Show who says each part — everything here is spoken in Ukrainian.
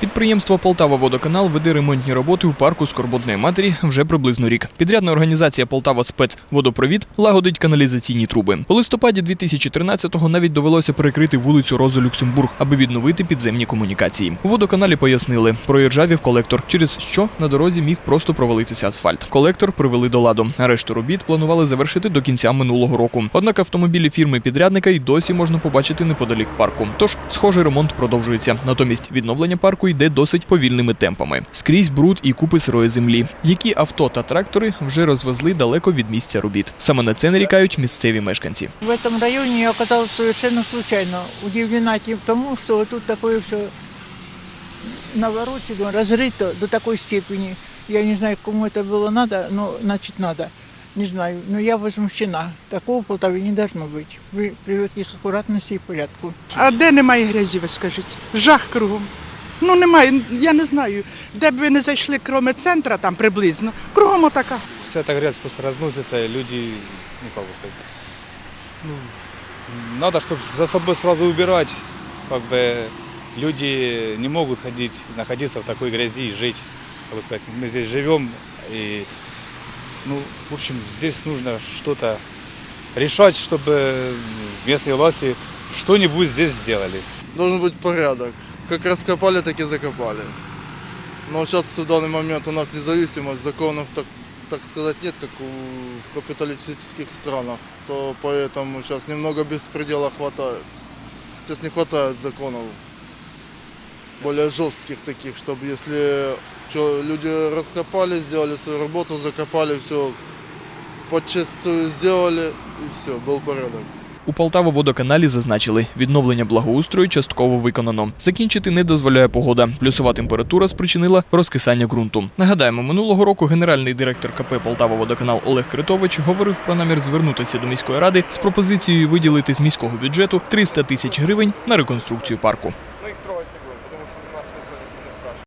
Speaker 1: Підприємство Полтава Водоканал веде ремонтні роботи у парку Скорботної матері вже приблизно рік. Підрядна організація Полтава Спецводопровід лагодить каналізаційні труби. У листопаді 2013-го навіть довелося перекрити вулицю Розу Люксембург, аби відновити підземні комунікації. У водоканалі пояснили, проіржавів колектор, через що на дорозі міг просто провалитися асфальт. Колектор привели до ладу. Решту робіт планували завершити до кінця минулого року. Однак автомобілі фірми підрядника й досі можна побачити неподалік парку. Тож, схожий ремонт продовжується. Натомість відновлення парку йде досить повільними темпами. Скрізь бруд і купи сирої землі, які авто та трактори вже розвезли далеко від місця робіт. Саме на це нарікають місцеві мешканці.
Speaker 2: В этом районе я оказалась совершенно случайно. Удивлена тем тому, что вот тут такое все наворочено, разрыто до такой степени. Я не знаю, кому это было надо, но значит надо. Не знаю, но я возмущена. Такого в Полтаве не должно быть. Вы привыкли к аккуратности и порядку.
Speaker 3: А де немає грязі, ви скажіть? Жах кругом. Ну немає, я не знаю, де б ви не зайшли, крім центра, там приблизно. Кругом отака.
Speaker 4: вся эта грязь просто разносится, и люди, ну как бы сказать, ну, надо, чтобы за собой сразу убирать, как бы люди не могут ходить, находиться в такой грязи и жить, как бы сказать, мы здесь живем, и, ну, в общем, здесь нужно что-то решать, чтобы местные власти что-нибудь здесь сделали.
Speaker 5: должен быть порядок. Как раскопали, так и закопали. Но сейчас в данный момент у нас независимость, законов, так, так сказать, нет, как у, в капиталистических странах. То поэтому сейчас немного беспредела хватает. Сейчас не хватает законов более жестких таких, чтобы если что, люди раскопали, сделали свою работу, закопали, все подчистую сделали, и все, был порядок.
Speaker 1: У Полтаво-водоканалі зазначили, відновлення благоустрою частково виконано. Закінчити не дозволяє погода. Плюсова температура спричинила розкисання ґрунту. Нагадаємо, минулого року генеральний директор КП Полтава Водоканал Олег Критович говорив про намір звернутися до міської ради з пропозицією виділити з міського бюджету 300 тисяч гривень на реконструкцію парку.